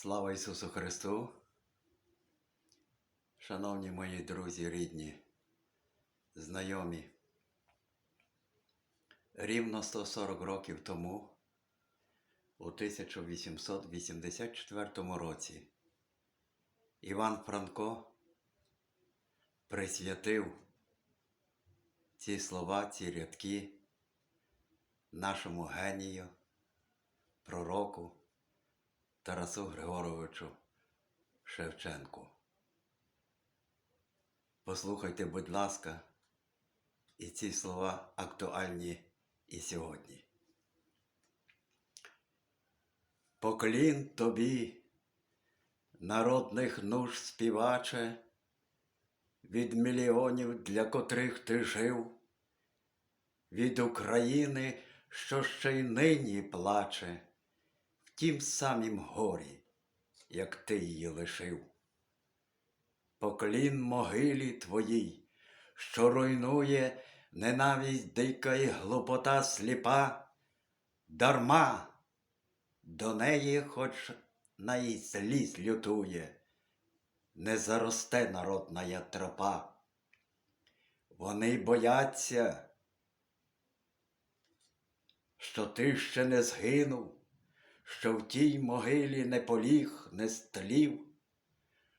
Слава Ісусу Христу! Шановні мої друзі, рідні, знайомі, рівно 140 років тому, у 1884 році, Іван Франко присвятив ці слова, ці рядки нашому генію, пророку. Тарасу Григоровичу Шевченку. Послухайте, будь ласка, і ці слова актуальні і сьогодні. Поклін тобі, народних нуж співаче, від мільйонів, для котрих ти жив, від України, що ще й нині плаче тім самім горі, як ти її лишив. Поклін могилі твоїй, що руйнує ненависть дика і глупота сліпа, дарма до неї, хоч на їй злість лютує, не заросте народна тропа. Вони бояться, що ти ще не згинув що в тій могилі не поліг, не стлів,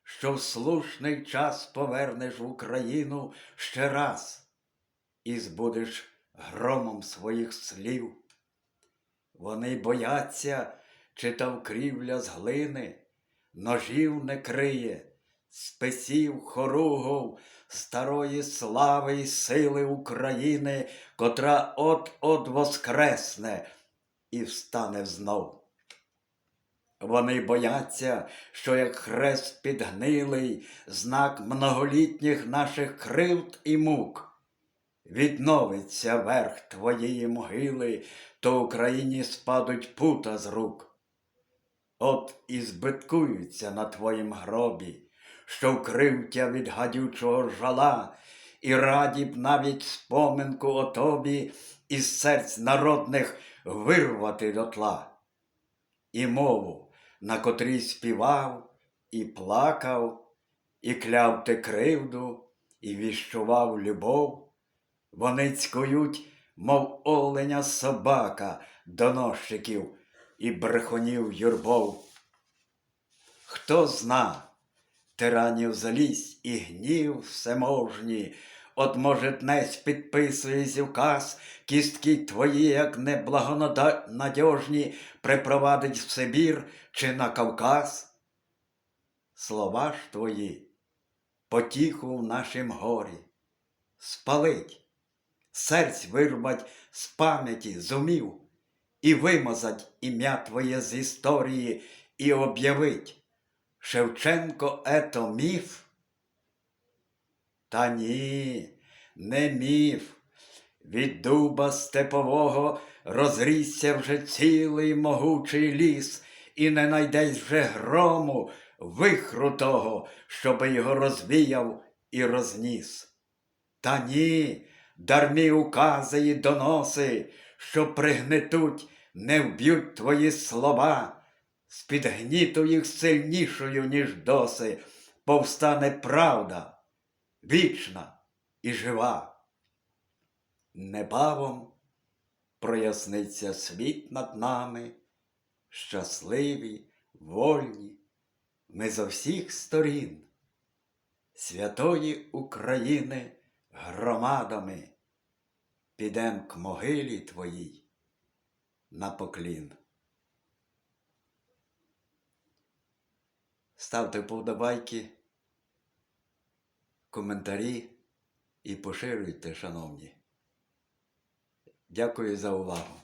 що в слушний час повернеш в Україну ще раз і збудеш громом своїх слів. Вони бояться, чи та вкрівля з глини, ножів не криє, списів хоругов старої слави й сили України, котра от-от воскресне і встане знов. Вони бояться, що як хрест підгнилий, знак многолітніх наших кривд і мук, відновиться верх твоєї могили, то Україні спадуть пута з рук. От і збиткуються на твоїм гробі, що вкрив тя від гадючого жала, і раді б навіть споминку о тобі із серць народних вирвати дотла. І мову на котрій співав і плакав, і кляв ти кривду, і віщував любов, вони цькують, мов оленя собака, доносчиків і брехунів юрбов. Хто зна тиранів залізь і гнів всеможні, От, може, днесь підписує зівказ, кістки твої, як неблагонадіжні, припровадить в Сибір чи на Кавказ. Слова ж твої, потіху в нашім горі, спалить, серць вирвать з пам'яті, зумів, і вимазать ім'я твоє з історії, і об'явить Шевченко ето міф. Та ні, не міф. Від дуба степового розрісся вже цілий могучий ліс, і не найдесь вже грому, вихру того, щоби його розвіяв і розніс. Та ні, дармі укази і доноси, що пригнетуть, не вб'ють твої слова, з-під гніту їх сильнішою, ніж доси, повстане правда вічна і жива. Небавом проясниться світ над нами, щасливі, вольні, ми зо всіх сторін, святої України громадами підем к могилі твоїй на поклін. Ставте вподобайки коментарі і поширюйте, шановні. Дякую за увагу.